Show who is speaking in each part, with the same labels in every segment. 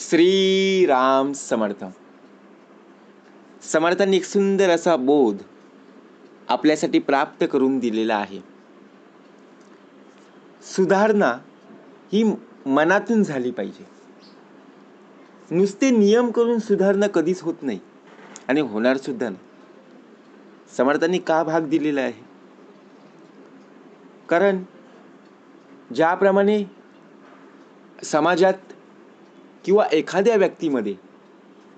Speaker 1: श्रीराम समर्थ. समर्थांनी एक सुंदर असा बोध आपल्यासाठी प्राप्त करून दिलेला आहे. सुधारणा ही मनातून झाली पाहिजे. नुसते नियम करून सुधारणा कधीच होत नाही आणि होणार सुद्धा नाही. समर्थांनी का भाग दिलेला आहे? कारण ज्याप्रमाणे समाजात किंवा एखाद्या व्यक्तीमध्ये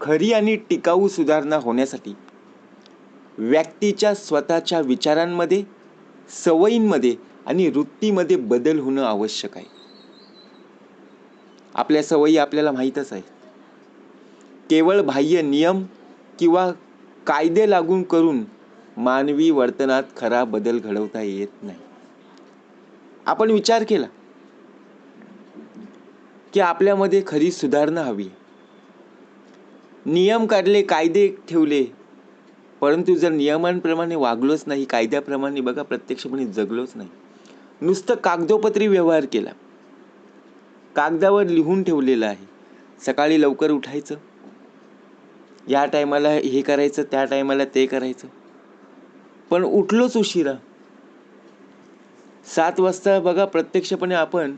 Speaker 1: खरी आणि टिकाऊ सुधारणा होण्यासाठी व्यक्तीच्या स्वतःच्या विचारांमध्ये सवयींमध्ये आणि वृत्तीमध्ये बदल होणं आवश्यक आहे. आपल्या सवयी आपल्याला माहीतच आहे केवळ बाह्य नियम किंवा कायदे लागू करून मानवी वर्तनात खरा बदल घडवता येत नाही. आपण विचार केला की आपल्यामध्ये खरी सुधारणा हवी. नियम काढले कायदे ठेवले परंतु जर नियमांप्रमाणे वागलोच नाही कायद्याप्रमाणे बघा प्रत्यक्षपणे जगलोच नाही. नुसतं कागदोपत्री व्यवहार केला. कागदावर लिहून ठेवलेलं आहे. सकाळी लवकर उठायचं. या टायमाला हे करायचं त्या टायमाला ते करायचं. पण उठलोच उशिरा. सात वाजता बघा प्रत्यक्षपणे आपण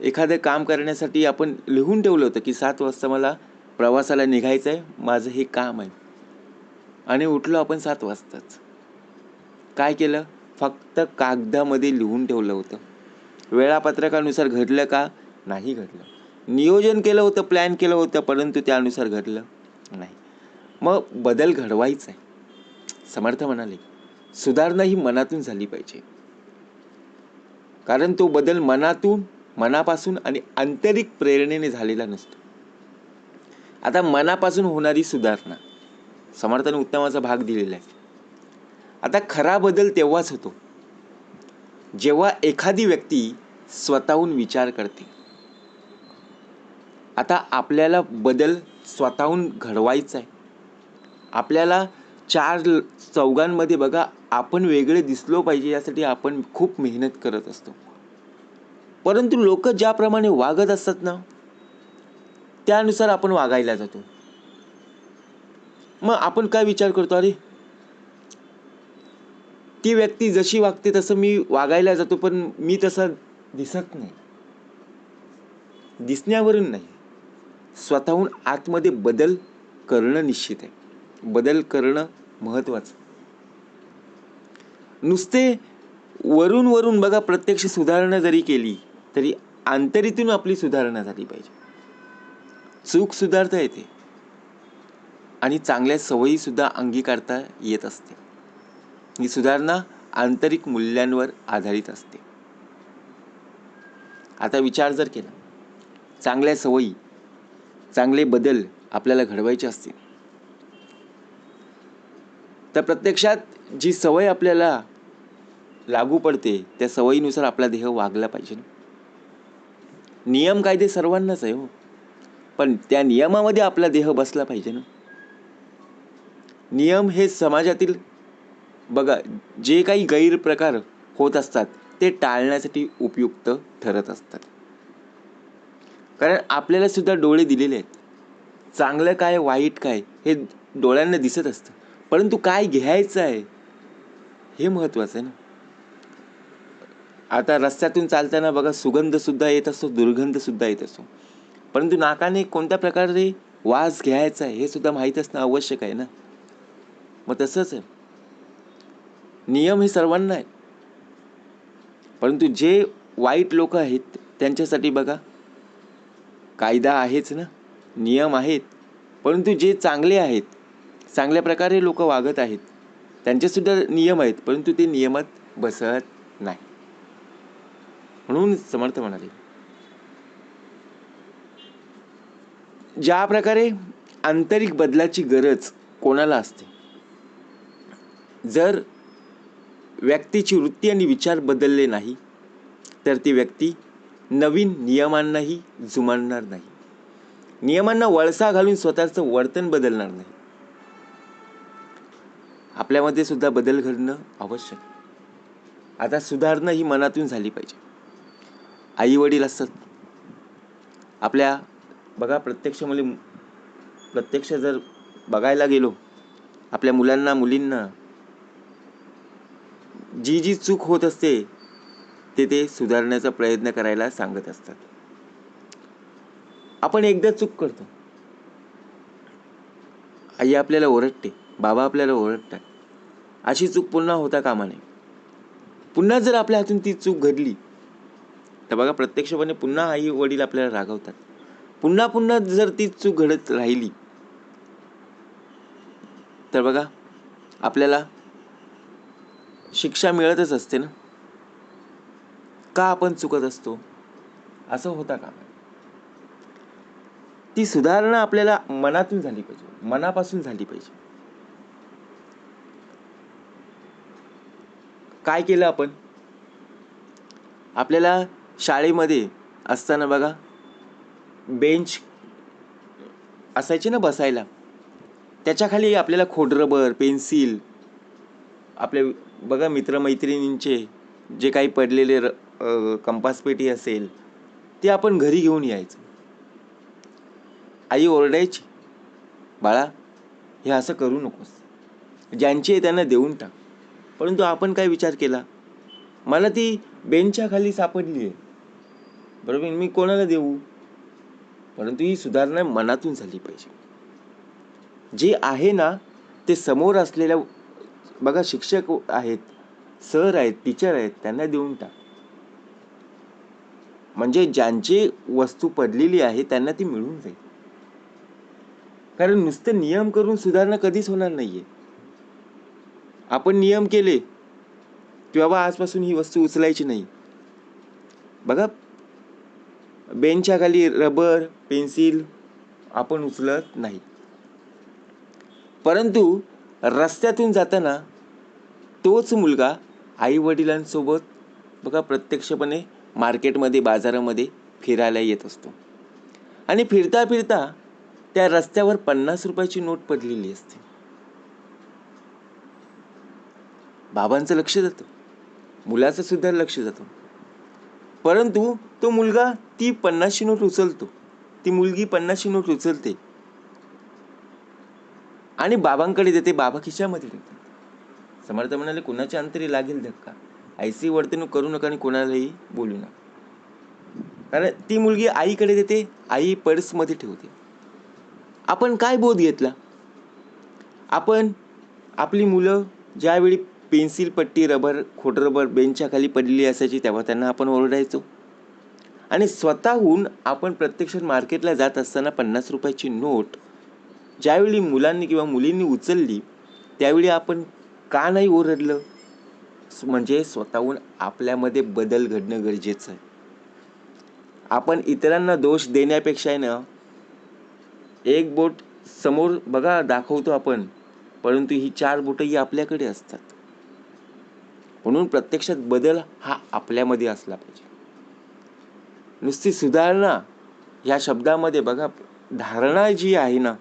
Speaker 1: एखादं काम करण्यासाठी आपण लिहून ठेवलं होतं की सात वाजता मला प्रवासाला निघायचं आहे माझं हे काम आहे. आणि उठलो आपण सात वाजताच. काय केलं? फक्त कागदामध्ये लिहून ठेवलं होतं. वेळापत्रकानुसार घडलं का? नाही घडलं. नियोजन केलं होतं प्लॅन केलं होतं परंतु त्यानुसार घडलं नाही. मग बदल घडवायचा आहे. समर्थ म्हणाले सुधारणा ही मनातून झाली पाहिजे. कारण तो बदल मनातून मनापासून आणि आंतरिक प्रेरणेने झालेला नसतो. आता मनापासून होणारी सुधारणा. समर्थन उत्तमाचा भाग दिलेला आहे. आता खरा बदल तेव्हाच होतो. जेव्हा एखादी व्यक्ती स्वतःहून विचार करते. आता आपल्याला बदल स्वतःहून घडवायचा आहे. आपल्याला चार चौघांमध्ये बघा आपण वेगळे दिसलो पाहिजे यासाठी आपण खूप मेहनत करत असतो. परंतु लोक ज्याप्रमाणे वागत असतात ना त्यानुसार आपण वागायला जातो. मग आपण काय विचार करतो? अरे ती व्यक्ती जशी वागते तसं मी वागायला जातो पण मी तसा दिसत नाही. दिसण्यावरून नाही. स्वतःहून आतमध्ये बदल करणं निश्चित आहे. बदल करणं महत्वाचं नुसते वरून वरून बघा प्रत्यक्ष सुधारणा जरी केली तरी आंतरीतून आपली सुधारणा झाली पाहिजे. चूक सुधारता येते. आणि चांगल्या सवयी सुद्धा अंगीकारता येत असते. ही सुधारणा आंतरिक मूल्यांवर आधारित असते. आता विचार जर केला. चांगल्या सवयी चांगले बदल आपल्याला घडवायचे असतील. तर प्रत्यक्षात जी सवय आपल्याला लागू पडते त्या सवयीनुसार आपला देह वागला पाहिजे ना. नियम कायदे सर्वांनाच आहे हो. पण त्या नियमामध्ये आपला देह बसला पाहिजे ना. नियम हे समाजातील बघा जे काही गैरप्रकार होत असतात ते टाळण्यासाठी उपयुक्त ठरत असतात. कारण आपल्याला सुद्धा डोळे दिलेले आहेत. चांगलं काय वाईट काय हे डोळ्यांना दिसत असतं. परंतु काय घ्यायचं आहे हे महत्त्वाचं आहे ना. आता रस्त्यातून चालताना बघा सुगंधसुद्धा येत असतो दुर्गंधसुद्धा येत असतो. परंतु नाकाने कोणत्या प्रकारे वास घ्यायचा आहे हे सुद्धा माहीत असणं आवश्यक आहे ना? मग तसंच आहे. नियम हे सर्वांना आहे. परंतु जे वाईट लोक आहेत त्यांच्यासाठी बघा कायदा आहेच ना? नियम आहेत. परंतु जे चांगले आहेत चांगल्या प्रकारे लोक वागत आहेत त्यांचेसुद्धा नियम आहेत. परंतु ते नियमात बसत नाही. म्हणून समर्थ म्हणाले. ज्या प्रकारे आंतरिक बदलाची गरज कोणाला असते? जर व्यक्तीची वृत्ती आणि विचार बदलले नाही तर ती व्यक्ती नवीन नियमांनाही जुमानणार नाही. नियमांना वळसा घालून स्वतःचं वर्तन बदलणार नाही. आपल्यामध्ये सुद्धा बदल घडणं आवश्यक आहे. आता सुधारणा ही मनातून झाली पाहिजे. आई वडील असतात. आपल्या बघा प्रत्यक्ष मुली प्रत्यक्ष जर बघायला गेलो आपल्या मुलांना मुलींना जी जी चूक होत असते ते ते सुधारण्याचा प्रयत्न करायला सांगत असतात. आपण एकदा चूक करतो. आई आपल्याला ओरडते बाबा आपल्याला ओरडतात. अशी चूक पुन्हा होता कामा नये. पुन्हा जर आपल्या हातून ती चूक घडली तर बघा प्रत्यक्षपणे पुन्हा आई वडील आपल्याला रागवतात. पुन्हा पुन्हा जर ती चूक घडत राहिली तर बघा आपल्याला शिक्षा मिळतच असते ना? का आपण चुकत असतो? असं होता का? ती सुधारणा आपल्याला मनातून झाली पाहिजे. मनापासून झाली पाहिजे. काय केलं आपण? आपल्याला शाळेमध्ये असताना बघा बेंच असायचे ना बसायला. त्याच्याखाली आपल्याला खोडरबर पेन्सिल आपले बघा मित्रमैत्रिणींचे जे काही पडलेले र कंपासपेटी असेल ते आपण घरी घेऊन यायचं. आई ओरडायची बाळा हे असं करू नकोस. ज्यांची आहे त्यांना देऊन टाक. परंतु आपण काय विचार केला? मला ती बेंचच्या खाली सापडली आहे बरोबर मी कोणाला देऊ? परंतु ही सुधारणा मनातून झाली पाहिजे. जे आहे ना ते समोर असलेल्या बघा शिक्षक आहेत सर आहेत टीचर आहेत त्यांना देऊन टाक. म्हणजे ज्यांची वस्तू पडलेली आहे त्यांना ती मिळून जाईल. कारण नुसतं नियम करून सुधारणा कधीच होणार नाहीये. आपण नियम केले की बाबा आजपासून ही वस्तू उचलायची नाही. बघा बेंचच्या खाली रबर पेन्सिल आपण उचलत नाही. परंतु रस्त्यातून जाताना तोच मुलगा आई वडिलांसोबत बघा प्रत्यक्षपणे मार्केटमध्ये बाजारामध्ये फिरायला येत असतो. आणि फिरता फिरता त्या रस्त्यावर पन्नास रुपयाची नोट पडलेली असते. बाबांचं लक्ष जातं. मुलाचं सुद्धा लक्ष जातं. परंतु तो मुलगा ती पन्नासची नोट उचलतो. ती मुलगी पन्नासची नोट उचलते. आणि बाबांकडे देते. बाबा खिशामध्ये ठेवतात समर्थ म्हणाले कुणाच्या अंतरी लागेल धक्का? आयसी वर्तणूक करू नका आणि कोणालाही बोलू नका. कारण ती मुलगी आईकडे देते आई पर्समध्ये ठेवते. आपण काय बोध घेतला? आपण आपली मुलं ज्यावेळी पेन्सिल पट्टी रबर खोट रबर बेंचच्या खाली पडलेली असायची तेव्हा त्यांना आपण ओरडायचो. आणि स्वतःहून आपण प्रत्यक्षात मार्केटला जात असताना पन्नास रुपयाची नोट ज्यावेळी मुलांनी किंवा मुलींनी उचलली त्यावेळी आपण का नाही ओरडलं? म्हणजे स्वतःहून आपल्यामध्ये बदल घडणं गरजेचं आहे. आपण इतरांना दोष देण्यापेक्षा आहे ना एक बोट समोर बघा दाखवतो आपण परंतु ही चार बोटंही आपल्याकडे असतात. म्हणून प्रत्यक्षात बदल हा आपल्यामध्ये असला पाहिजे. नुसती सुधारणा या शब्दामध्ये बघा धारणा जी आहे ना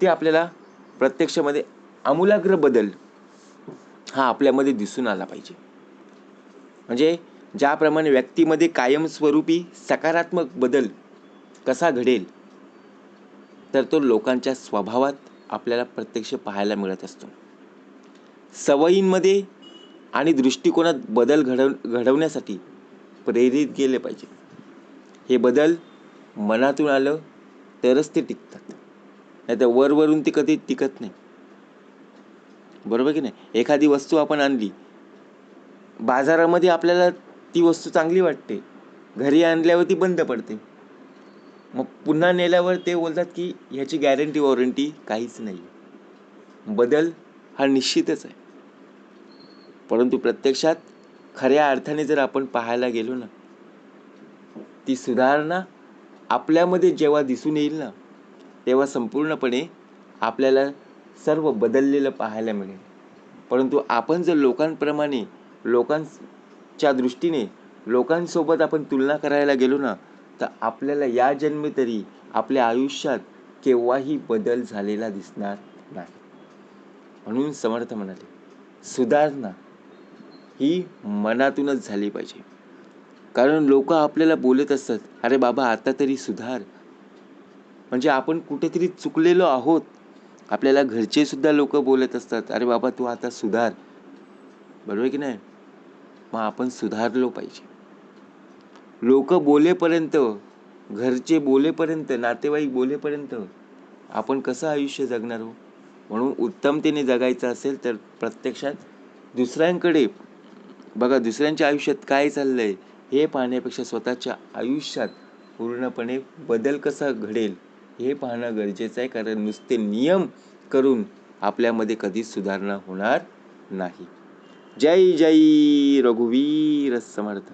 Speaker 1: ती आपल्याला प्रत्यक्षामध्ये आमूलाग्र बदल हा आपल्यामध्ये दिसून आला पाहिजे. म्हणजे ज्याप्रमाणे व्यक्तीमध्ये कायमस्वरूपी सकारात्मक बदल कसा घडेल तर तो लोकांच्या स्वभावात आपल्याला प्रत्यक्ष पाहायला मिळत असतो. सवयींमध्ये आणि दृष्टिकोनात बदल घडव घडवण्यासाठी प्रेरित केले पाहिजे. हे बदल मनातून आलं तरच ते टिकतात. नाही तर वरवरून ती कधी टिकत नाही. बरोबर की नाही? एखादी वस्तू आपण आणली बाजारामध्ये आपल्याला ती वस्तू चांगली वाटते. घरी आणल्यावर ती बंद पडते. मग पुन्हा नेल्यावर ते बोलतात की ह्याची गॅरंटी वॉरंटी काहीच नाही बदल हा निश्चितच आहे. परंतु प्रत्यक्षात खऱ्या अर्थाने जर आपण पाहायला गेलो ना ती सुधारणा आपल्यामध्ये जेव्हा दिसून येईल ना तेव्हा संपूर्णपणे आपल्याला सर्व बदललेलं पाहायला मिळेल. परंतु आपण जर लोकांप्रमाणे लोकांच्या दृष्टीने लोकांसोबत आपण तुलना करायला गेलो ना तर आपल्याला या जन्मी तरी आपल्या आयुष्यात केव्हाही बदल झालेला दिसणार नाही. म्हणून समर्थ म्हणाले सुधारणा ही मनातूनच झाली पाहिजे. कारण लोक आपल्याला बोलत असतात अरे बाबा आता तरी सुधार. म्हणजे आपण कुठेतरी चुकलेलो आहोत. आपल्याला घरचे सुद्धा लोक बोलत असतात अरे बाबा तू आता सुधार. बरोबर की नाही? मग आपण सुधारलो पाहिजे. लोक बोलेपर्यंत घरचे बोलेपर्यंत नातेवाईक बोलेपर्यंत आपण कसं आयुष्य जगणार हो? म्हणून उत्तमतेने जगायचं असेल तर प्रत्यक्षात दुसऱ्यांकडे बघा दुसऱ्यांच्या आयुष्यात काय चाललं आहे हे पाहण्यापेक्षा स्वतःच्या आयुष्यात पूर्णपणे बदल कसा घडेल हे पाहणं गरजेचं आहे. कारण नुसते नियम करून आपल्यामध्ये कधीच सुधारणा होणार नाही. जय जय रघुवीर समर्थ.